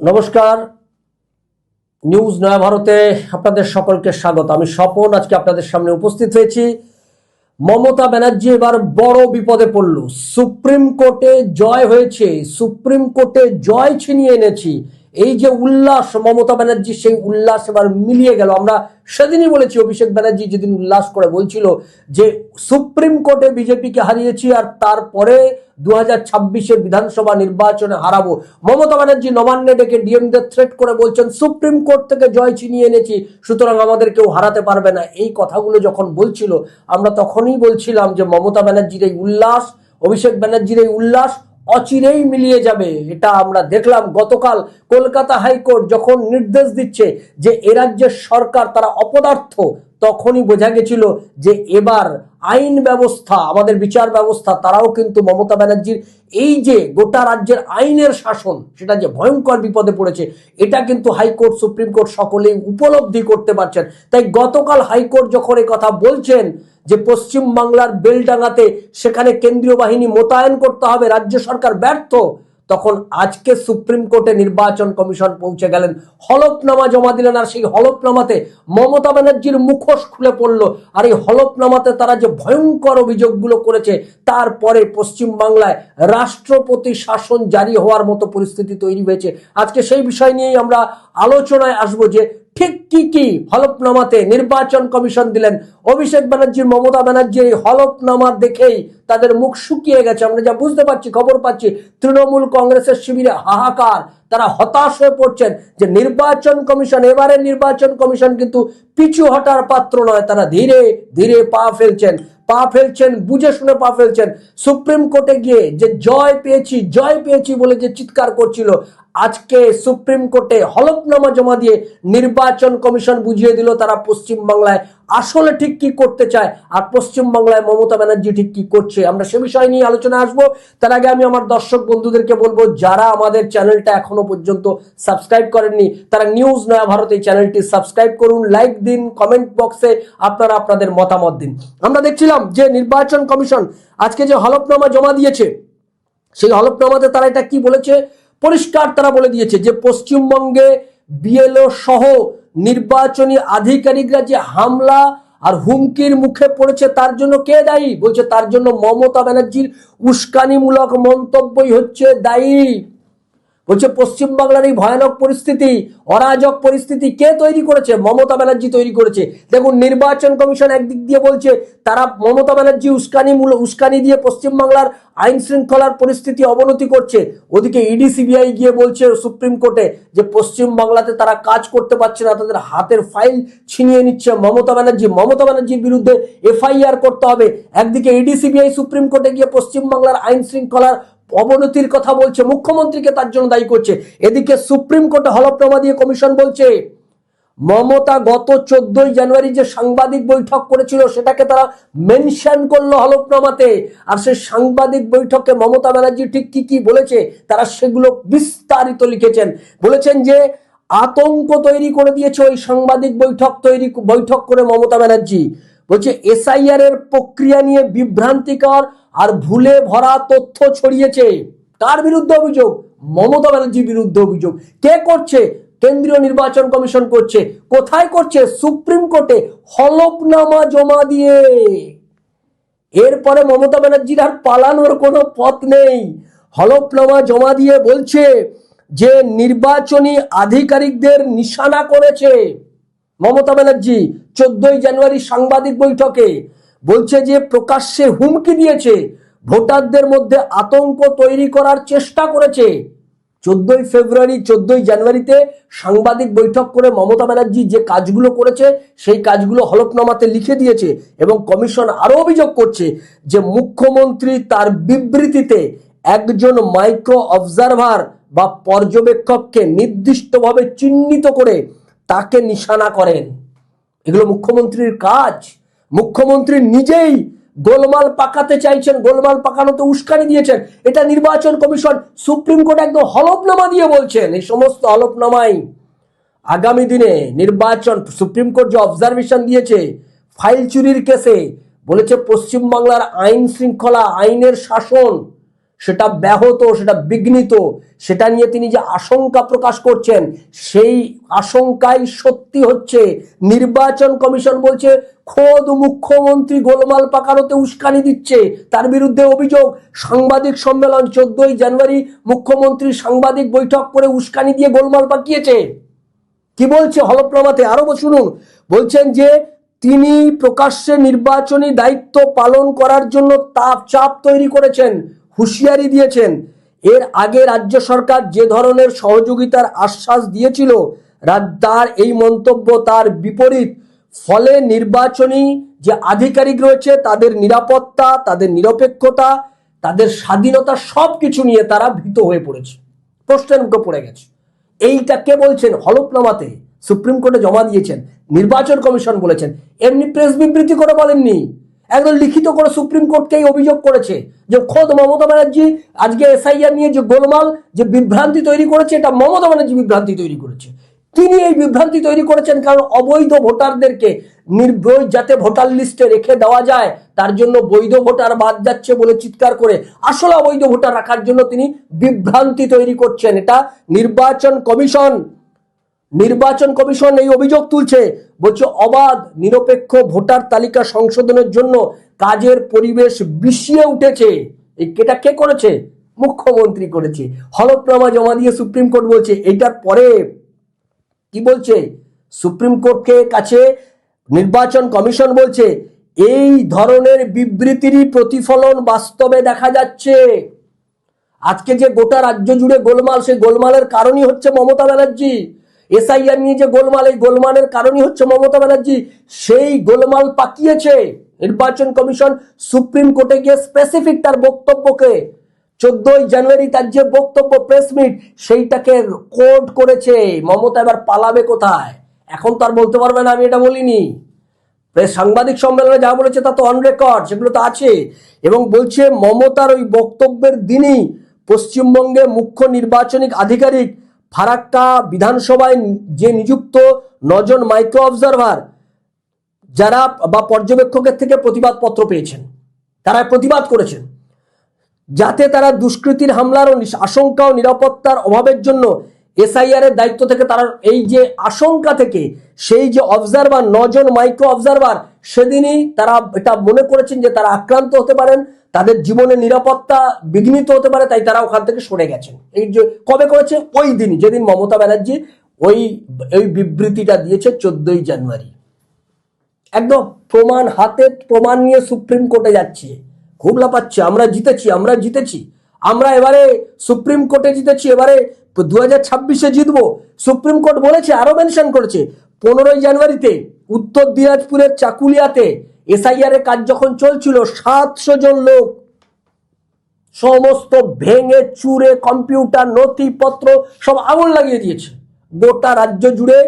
নমস্কার। নিউজ নয়া ভারতে আপনাদের সকলকে স্বাগত। আমি স্বপন, আজকে আপনাদের সামনে উপস্থিত হয়েছি। মমতা ব্যানার্জি এবার বড় বিপদে পড়ল। সুপ্রিম কোর্টে জয় হয়েছে। সুপ্রিম কোর্টে জয় ছিনিয়ে এনেছি। এই যে উল্লাস, মমতা ব্যানার্জি সেই উল্লাস এবার মিলিয়ে গেল। আমরা সেদিনই বলেছি, অভিষেক ব্যানার্জি যেদিন উল্লাস করে বলছিল যে, সুপ্রিম কোর্টে বিজেপিকে হারিয়েছি আর তারপরে দু হাজার বিধানসভা নির্বাচনে হারাবো। মমতা ব্যানার্জি নবান্নে ডেকে ডিএমদের থ্রেট করে বলছেন, সুপ্রিম কোর্ট থেকে জয় ছিনিয়ে এনেছি, সুতরাং আমাদের কেউ হারাতে পারবে না। এই কথাগুলো যখন বলছিল, আমরা তখনই বলছিলাম যে, মমতা ব্যানার্জির এই উল্লাস, অভিষেক ব্যানার্জির এই উল্লাস অচিরেই মিলিয়ে যাবে। এটা আমরা দেখলাম গতকাল কলকাতা হাইকোর্ট যখন নির্দেশ দিচ্ছে যে এ রাজ্যের সরকার তারা অপদার্থ, তখনই বোঝা গেছিল যে এবার আইন ব্যবস্থা, আমাদের বিচার ব্যবস্থা, তারাও কিন্তু মমতা ব্যানার্জির এই যে গোটা রাজ্যের আইনের শাসন, সেটা যে ভয়ঙ্কর বিপদে পড়েছে, এটা কিন্তু হাইকোর্ট, সুপ্রিম কোর্ট সকলেই উপলব্ধি করতে পারছেন। তাই গতকাল হাইকোর্ট যখন কথা বলছেন যে পশ্চিম বাংলার বেলডাঙ্গাতে সেখানে কেন্দ্রীয় বাহিনী মোতায়েন করতে হবে, রাজ্য সরকার ব্যর্থ, তখন আজকে সুপ্রিম কোর্টে নির্বাচন কমিশন পৌঁছে গেলেন। হলফনামা জমা দিলেন আর সেই হলফনামাতে মমতা ব্যানার্জির মুখোশ খুলে পড়ল। আর এই হলফনামাতে তারা যে ভয়ঙ্কর অভিযোগগুলো করেছে তারপরে পশ্চিম বাংলায় রাষ্ট্রপতি শাসন জারি হওয়ার মতো পরিস্থিতি তৈরি হয়েছে। আজকে সেই বিষয় নিয়েই আমরা আলোচনায় আসব যে ঠিক কি কি হলফনামাতে নির্বাচন কমিশন দিলেন? অভিষেক ব্যানার্জির মমতা ব্যানার্জির এই হলফনামা দেখেই তাদের মুখ শুকিয়ে গেছে। আমরা যা বুঝতে পারছি, খবর পাচ্ছি, তৃণমূল কংগ্রেসের শিবিরে হাহাকার, তারা হতাশ হয়ে পড়ছেন যে নির্বাচন কমিশন এবারে নির্বাচন কমিশন কিন্তু পিছু হটার পাত্র নয়, তারা ধীরে ধীরে পা ফেলছেন। পা ফেলছেন, বুঝে শুনে পা ফেলছেন। সুপ্রিম কোর্টে গিয়ে যে জয় পেয়েছি জয় পেয়েছি বলে যে চিৎকার করছিল, আজকে সুপ্রিম কোর্টে হলফনামা জমা দিয়ে নির্বাচন কমিশন বুঝিয়ে দিল তারা পশ্চিম বাংলায় আসলে ঠিক কি করতে চায়? আর পশ্চিম বাংলায় মমতা ব্যানার্জি ঠিক কি করছে? আমরা সে বিষয় নিয়ে আলোচনা আসব। তার আগে আমি আমার দর্শক বন্ধুদেরকে বলব, যারা আমাদের চ্যানেলটা এখনও পর্যন্ত সাবস্ক্রাইব করেননি, তারা নিউজ নয়া ভারত এই চ্যানেলটি সাবস্ক্রাইব করুন, লাইক দিন, কমেন্ট বক্সে আপনারা আপনাদের মতামত দিন। আমরা দেখছিলাম যে নির্বাচন কমিশন আজকে যে হলফনামা জমা দিয়েছে, সেই হলফনামাতে তারা এটা কি বলেছে? পরিষ্কার তারা বলে দিয়েছে যে পশ্চিমবঙ্গে বিএলও সহ নির্বাচনী আধিকারিকরা যে হামলা আর হুমকির মুখে পড়েছে, তার জন্য কে দায়ী? বলছে, তার জন্য মমতা ব্যানার্জির উস্কানিমূলক মন্তব্যই হচ্ছে দায়ী। বলছে, পশ্চিমবাংলার এই ভয়ানক পরিস্থিতি, অরাজক পরিস্থিতি কে তৈরি করেছে? মমতা ব্যানার্জি তৈরি করেছে। দেখুন, নির্বাচন কমিশন একদিক দিয়ে বলছে, তারা মমতা ব্যানার্জি উস্কানি মূল, উস্কানি দিয়ে পশ্চিমবাংলার আইন শৃঙ্খলার পরিস্থিতি অবনতি করছে। ওদিকে ইডি, সিবিআই গিয়ে বলছে সুপ্রিম কোর্টে যে পশ্চিম বাংলাতে তারা কাজ করতে পারছে না, তাদের হাতের ফাইল ছিনিয়ে নিচ্ছে মমতা ব্যানার্জি। মমতা ব্যানার্জির বিরুদ্ধে এফআইআর করতে হবে। একদিকে ইডি, সিবিআই সুপ্রিম কোর্টে গিয়ে পশ্চিম বাংলার আইন শৃঙ্খলার অবনতির কথা বলছে, মুখ্যমন্ত্রীকে তার জন্য দায়ী করছে। এদিকে সুপ্রিম কোর্টে হলফনামা দিয়ে কমিশন বলছে, মমতা গত চোদ্দই জানুয়ারি যে সাংবাদিক বৈঠক করেছিল, সেটাকে তারা মেনশন করল হলফনামাতে। আর সেই সাংবাদিক বৈঠকে মমতা ব্যানার্জি ঠিক কি কি বলেছে, তারা সেগুলো বিস্তারিত লিখেছেন। বলেছেন যে, আতঙ্ক তৈরি করে দিয়েছে ওই সাংবাদিক বৈঠক তৈরি, বৈঠক করে মমতা ব্যানার্জি। বলছে এসআইআর এর প্রক্রিয়া নিয়ে বিভ্রান্তিকর আর ভুলে ভরা তথ্য ছড়িয়েছে। কার বিরুদ্ধে অভিযোগ? মমতা ব্যানার্জির বিরুদ্ধে অভিযোগ। কে করছে? কেন্দ্রীয় নির্বাচন কমিশন করছে। কোথায় করছে? সুপ্রিম কোর্টে হলফনামা জমা দিয়ে। এরপরে মমতা ব্যানার্জির আর পালানোর কোনো পথ নেই। হলফনামা জমা দিয়ে বলছে যে, নির্বাচনী আধিকারিকদের নিশানা করেছে। মমতা ব্যানার্জি চোদ্দই জানুয়ারি সাংবাদিক বৈঠকে বলছে যে প্রকাশ্যে হুমকি দিয়েছে, ভোটারদের মধ্যে আতঙ্ক তৈরি করার চেষ্টা করেছে। চোদ্দই ফেব্রুয়ারি, চোদ্দই জানুয়ারিতে সাংবাদিক বৈঠক করে মমতা ব্যানার্জি যে কাজগুলো করেছে, সেই কাজগুলো হলফনামাতে লিখে দিয়েছে এবং কমিশন আরও অভিযোগ করছে যে মুখ্যমন্ত্রী তার বিবৃতিতে একজন মাইক্রো অবজারভার বা পর্যবেক্ষককে নির্দিষ্টভাবে চিহ্নিত করে তাকে নিশানা করেন। এগুলো মুখ্যমন্ত্রীর কাজ। মুখ্যমন্ত্রী নিজেই গোলমাল পাকাতে চাইছেন, গোলমাল পাকানোতে উস্কানি দিয়েছেন। এটা নির্বাচন কমিশন সুপ্রিম কোর্ট একদম হলফনামা দিয়ে বলছেন। এই সমস্ত হলফনামাই আগামী দিনে নির্বাচন, সুপ্রিম কোর্ট যে অবজারভেশন দিয়েছে, ফাইল চুরির কেসে, বলেছে পশ্চিমবাংলার আইন শৃঙ্খলা, আইনের শাসন। সেটা ব্যাহত, সেটা বিঘ্নিত, সেটা নিয়ে তিনি যে আশঙ্কা প্রকাশ করছেন, সেই আশঙ্কাই সত্যি হচ্ছে। নির্বাচন কমিশন বলছে, খোদ মুখ্যমন্ত্রী গোলমাল পাকানোতে উস্কানি দিচ্ছে। তার বিরুদ্ধে অভিযোগ, সাংবাদিক সম্মেলন চোদ্দই জানুয়ারি মুখ্যমন্ত্রী সাংবাদিক বৈঠক করে উস্কানি দিয়ে গোলমাল পাকিয়েছে। কি বলছে হলফনামাতে? আরও শুনুন। বলছেন যে, তিনি প্রকাশ্যে নির্বাচনী দায়িত্ব পালন করার জন্য তাপ চাপ তৈরি করেছেন। হুঁশিয়ারি দিয়েছেন। এর আগে রাজ্য সরকার যে ধরনের সহযোগিতার আশ্বাস দিয়েছিল তার এই মন্তব্য তার বিপরীত। ফলে নির্বাচনী যে আধিকারিক রয়েছে, তাদের নিরাপত্তা, তাদের নিরপেক্ষতা, তাদের স্বাধীনতা সব কিছু নিয়ে তারা ভীত হয়ে পড়েছে। প্রশ্নের মুখে পড়ে গেছে। এইটা কে বলছেন? হলফনামাতে সুপ্রিম কোর্টে জমা দিয়েছেন। নির্বাচন কমিশন বলেছেন। এমনি প্রেস বিবৃতি করে বলেননি। একদম লিখিত করে সুপ্রিম কোর্টকে এই অভিযোগ করেছে যে খোদ মমতা ব্যানার্জি আজকে এসআইআর নিয়ে যে গোলমাল, যে বিভ্রান্তি তৈরি করেছে, এটা মমতা ব্যানার্জি বিভ্রান্তি তৈরি করেছে। তিনি এই বিভ্রান্তি তৈরি করেছেন কারণ অবৈধ ভোটারদেরকে নির্ভয় যাতে ভোটার লিস্টে রেখে দেওয়া যায়, তার জন্য বৈধ ভোটার বাদ যাচ্ছে বলে চিৎকার করে আসলে অবৈধ ভোটার রাখার জন্য তিনি বিভ্রান্তি তৈরি করছেন। এটা নির্বাচন কমিশন নির্বাচন কমিশন এই অভিযোগ তুলছে। বলছে, অবাধ, নিরপেক্ষ ভোটার তালিকা সংশোধনের জন্য কাজের পরিবেশ বিষিয়ে উঠেছে। এটা কে করেছে? মুখ্যমন্ত্রী করেছে। হলফনামা জমা দিয়ে সুপ্রিম কোর্ট বলছে, এইটার পরে কি বলছে? সুপ্রিম কোর্টকে কাছে নির্বাচন কমিশন বলছে, এই ধরনের বিবৃতিরই প্রতিফলন বাস্তবে দেখা যাচ্ছে। আজকে যে গোটা রাজ্য জুড়ে গোলমাল, সেই গোলমালের কারণই হচ্ছে মমতা ব্যানার্জি। এসআইআর নিয়ে যে গোলমাল, এই গোলমালের কারণই হচ্ছে মমতা ব্যানার্জি। সেই গোলমাল পাকিয়েছে নির্বাচন কমিশন সুপ্রিম কোর্টে গিয়ে স্পেসিফিক তার বক্তব্যকে। চোদ্দই জানুয়ারি তার যে বক্তব্য প্রেস মিট সেইটাকে কোড করেছে। মমতা এবার পালাবে কোথায়? এখন তো আর বলতে পারবে না, আমি এটা বলিনি। প্রেস সাংবাদিক সম্মেলনে যা বলেছে তা তো অন রেকর্ড সেগুলো তো আছে। এবং বলছে, মমতার ওই বক্তব্যের দিনই পশ্চিমবঙ্গে মুখ্য নির্বাচনী আধিকারিক ফারাক্কা বিধানসভায় যে নিযুক্ত নজন মাইক্রো অবজারভার যারা বা পর্যবেক্ষকের থেকে প্রতিবাদ পত্র পেয়েছেন তারা প্রতিবাদ করেছেন। যাতে তারা দুষ্কৃতির হামলার ও আশঙ্কা ও নিরাপত্তার অভাবের জন্য এসআইআর এর দায়িত্ব থেকে তারা এই যে আশঙ্কা থেকে, সেই যে অবজারভার নজন মাইক্রো অবজারভার সেদিনই তারা এটা মনে করেছেন যে তারা আক্রান্ত হতে পারেন, তাদের জীবনের নিরাপত্তা বিঘ্নিত হতে পারে, তাই তারা ওখান থেকে সরে গেছেন। এই যে কবে করেছে? ওই দিনই, যেদিন মমতা ব্যানার্জি ওই ওই বিবৃতিটা দিয়েছে চোদ্দই জানুয়ারি। একদম প্রমাণ হাতে, প্রমাণ নিয়ে সুপ্রিম কোর্টে যাচ্ছে। খুব লাপাচ্ছে আমরা জিতেছি আমরা জিতেছি। আমরা এবারে সুপ্রিম কোর্টে জিতেছি, এবারে দু হাজার ছাব্বিশে জিতবো, সুপ্রিম কোর্ট বলেছে আরও মেনশন করেছে, পনেরোই জানুয়ারিতে উত্তর দিনাজপুরের চাকুলিয়াতে এসআইআর এর কাজ যখন চলছিল, সাতশো জন লোক, সমস্ত ভেঙে চুরে কম্পিউটার, নথিপত্র সব আগুন লাগিয়ে দিয়েছে। গোটা রাজ্য জুড়ে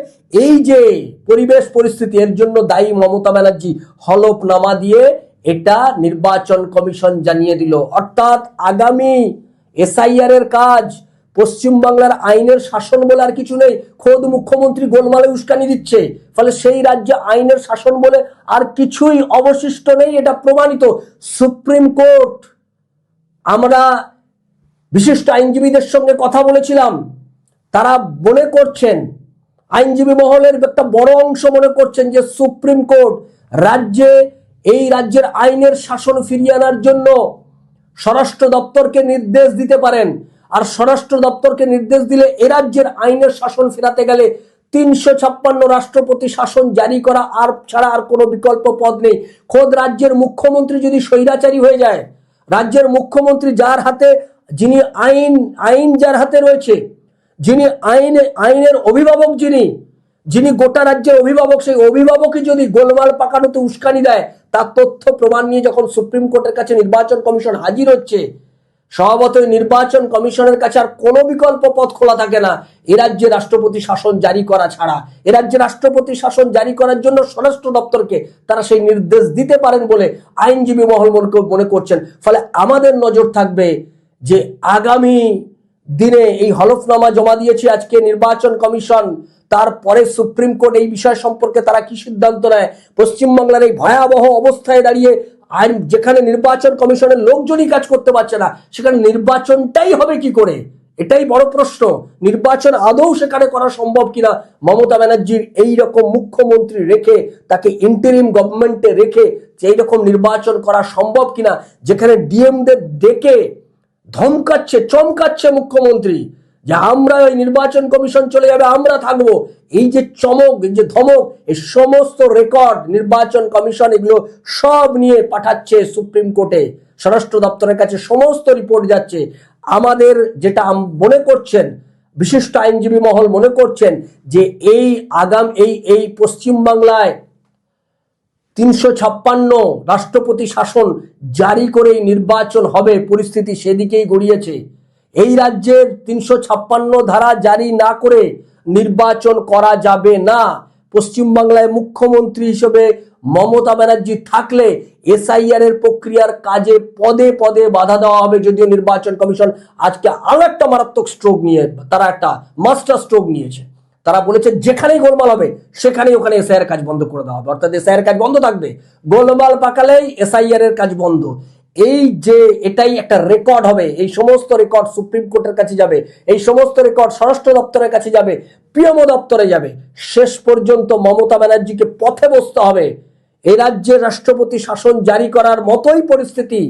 এই যে পরিবেশ পরিস্থিতি, এর জন্য দায়ী মমতা ব্যানার্জি হলফনামা দিয়ে এটা নির্বাচন কমিশন জানিয়ে দিল। অর্থাৎ আগামী এসআইআর এর কাজ পশ্চিমবাংলার আইনের শাসন বলে আর কিছু নেই। খোদ মুখ্যমন্ত্রী গোলমালে উস্কানি দিচ্ছে। ফলে সেই রাজ্যে আইনের শাসন বলে আর কিছুই অবশিষ্ট নেই, এটা প্রমাণিত। সুপ্রিম কোর্ট, আমরা বিশিষ্ট আইনজীবীদের সঙ্গে কথা বলেছিলাম। তারা মনে করছেন, আইনজীবী মহলের একটা বড় অংশ মনে করছেন যে সুপ্রিম কোর্ট রাজ্যে, এই রাজ্যের আইনের শাসন ফিরিয়ে আনার জন্য স্বরাষ্ট্র দপ্তরকে নির্দেশ দিতে পারেন। আর স্বরাষ্ট্র দপ্তরকে নির্দেশ দিলে এ রাজ্যের আইনের শাসন ফেরাতে গেলে তিনশো ছাপ্পান্ন রাষ্ট্রপতি শাসন জারি করা আর ছাড়া আর কোনো বিকল্প পদ নেই। খোদ রাজ্যের মুখ্যমন্ত্রী যদি স্বৈরাচারী হয়ে যায়, রাজ্যের মুখ্যমন্ত্রী যার হাতে, যিনি আইন আইন যার হাতে রয়েছে, যিনি আইন, আইনের অভিভাবক যিনি যিনি গোটা রাজ্যের অভিভাবক, সেই অভিভাবকই যদি গোলমাল পাকানোতে উস্কানি দেয়, তার তথ্য প্রমাণ নিয়ে যখন সুপ্রিম কোর্টের কাছে নির্বাচন কমিশন হাজির হচ্ছে স্বভাবতই নির্বাচন কমিশনের কাছে আর কোনো বিকল্প পথ খোলা থাকে না। এ রাজ্যে রাষ্ট্রপতি শাসন জারি করা ছাড়া। এ রাজ্যে রাষ্ট্রপতি শাসন জারি করার জন্য স্বরাষ্ট্র দপ্তরকে তারা সেই নির্দেশ দিতে পারেন বলে আইনজীবী মহল মনে- করছেন। ফলে আমাদের নজর থাকবে যে আগামী দিনে এই হলফনামা জমা দিয়েছে আজকে নির্বাচন কমিশন। তারপরে সুপ্রিম কোর্ট এই বিষয় সম্পর্কে তারা কি সিদ্ধান্ত নেয়? পশ্চিমবাংলার এই ভয়াবহ অবস্থায় দাঁড়িয়ে আর যেখানে নির্বাচন কমিশনের লোকজনই কাজ করতে পারছে না, সেখানে নির্বাচনটাই হবে কি করে? এটাই বড় প্রশ্ন। নির্বাচন আদৌ সেখানে করা সম্ভব কিনা? মমতা ব্যানার্জির এই রকম মুখ্যমন্ত্রী রেখে, তাকে ইন্টারিম গভর্নমেন্টে রেখে যে এইরকম নির্বাচন করা সম্ভব কিনা? যেখানে ডিএমদের ডেকে ধমকাচ্ছে, চমকাচ্ছে মুখ্যমন্ত্রী। যে আমরা ওই নির্বাচন কমিশন চলে যাবে, আমরা থাকব। এই যে চমক, এই যে ধমক, এই সমস্ত রেকর্ড নির্বাচন কমিশন এগুলো সব নিয়ে পাঠাচ্ছে সুপ্রিম কোর্টে। স্বরাষ্ট্র দপ্তরের কাছে সমস্ত রিপোর্ট যাচ্ছে। আমাদের যেটা মনে করছেন, বিশিষ্ট আইনজীবী মহল মনে করছেন যে এই আগাম এই এই পশ্চিমবাংলায় তিনশো ছাপ্পান্ন রাষ্ট্রপতি শাসন জারি করেই নির্বাচন হবে, পরিস্থিতি সেদিকেই গড়িয়েছে। এই রাজ্যের তিনশো ছাপ্পান্ন ধারা জারি না করে নির্বাচন করা যাবে না। পশ্চিমবাংলায় মুখ্যমন্ত্রী হিসেবে মমতা ব্যানার্জি থাকলে এসআইআর এর প্রক্রিয়ার কাজে পদে পদে বাধা দেওয়া হবে, যদিও নির্বাচন কমিশন আজকে আরও একটা মারাত্মক স্ট্রোক নিয়ে, তারা একটা মাস্টার স্ট্রোক নিয়েছে। তারা বলেছে যেখানেই গোলমাল হবে, সেখানেই ওখানে এসআইআর কাজ বন্ধ করে দেওয়া হবে। অর্থাৎ এসআইআর কাজ বন্ধ থাকবে। গোলমাল পাকালেই এসআইআর এর কাজ বন্ধ। এই যে এটাই একটা রেকর্ড হবে, এই সমস্ত রেকর্ড সুপ্রিম কোর্টের কাছে যাবে, এই সমস্ত রেকর্ড স্বরাষ্ট্র দপ্তরের কাছে যাবে, পিএমও দপ্তরে যাবে। শেষ পর্যন্ত মমতা ব্যানার্জিকে পথে বসতে হবে। এই রাজ্যের রাষ্ট্রপতি শাসন জারি করার মতোই পরিস্থিতি।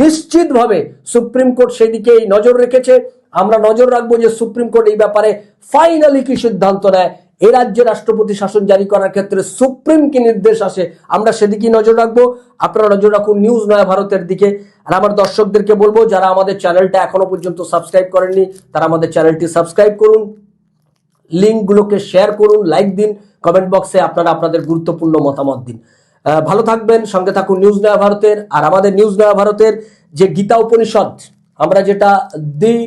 নিশ্চিতভাবে সুপ্রিম কোর্ট সেদিকেই নজর রেখেছে। আমরা নজর রাখব যে সুপ্রিম কোর্ট এই ব্যাপারে ফাইনালি কি সিদ্ধান্ত নেয়। এ রাজ্যে রাষ্ট্রপতি শাসন জারি করার ক্ষেত্রে সুপ্রিম কি নির্দেশ আসে? আমরা সেদিকেই নজর রাখব। আপনারা নজর রাখুন নিউজ নয়া ভারতের দিকে। আর আমার দর্শকদেরকে বলব, যারা আমাদের চ্যানেলটা এখনও পর্যন্ত সাবস্ক্রাইব করেননি, তারা আমাদের চ্যানেলটি সাবস্ক্রাইব করুন। লিঙ্কগুলোকে শেয়ার করুন, লাইক দিন, কমেন্ট বক্সে আপনারা আপনাদের গুরুত্বপূর্ণ মতামত দিন। ভালো থাকবেন, সঙ্গে থাকুন নিউজ নয়া ভারতের। আর আমাদের নিউজ নয়া ভারতের যে গীতা উপনিষদ, আমরা যেটা দিই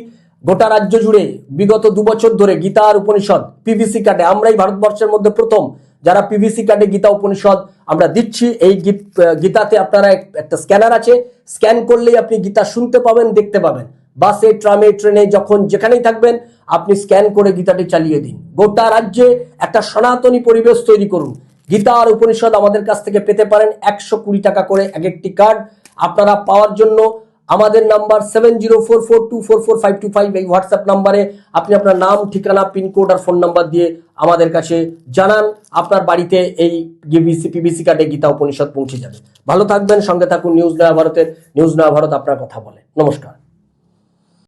গোটা রাজ্য জুড়ে বিগত দু বছর ধরে গীতা আর উপনিষদ পিভিসি কার্ডে আমরাই ভারতবর্ষের মধ্যে প্রথম। যারা পিভিসি কার্ডে গীতা, উপনিষদ, আমরা দিচ্ছি। এই গীত- গীতাতে আপনারা এক- একটা স্ক্যানার আছে। স্ক্যান করলেই আপনি গীতা শুনতে পাবেন, দেখতে পাবেন। বাসে, ট্রামে, ট্রেনে, যখন যেখানেই থাকবেন, আপনি স্ক্যান করে গীতাটি চালিয়ে দিন। গোটা রাজ্যে একটা সনাতনী পরিবেশ তৈরি করুন। গীতা আর উপনিষদ আমাদের কাছ থেকে পেতে পারেন একশো কুড়ি টাকা করে এক একটি কার্ড আপনারা পাওয়ার জন্য আমাদের number seven zero four four two four four five two five এই হোয়াটসঅ্যাপ নাম্বারে আপনি আপনার নাম, ঠিকানা পিনকোড আর ফোন নাম্বার দিয়ে আমাদের কাছে জানান। আপনার বাড়িতে এই বিসি পিবিসি কার্ডে গীতা উপনিষদ পৌঁছে যাবে। ভালো থাকবেন, সঙ্গে থাকুন, নিউজ নয়া ভারতের, নিউজ নয়া ভারত আপনার কথা বলে। নমস্কার।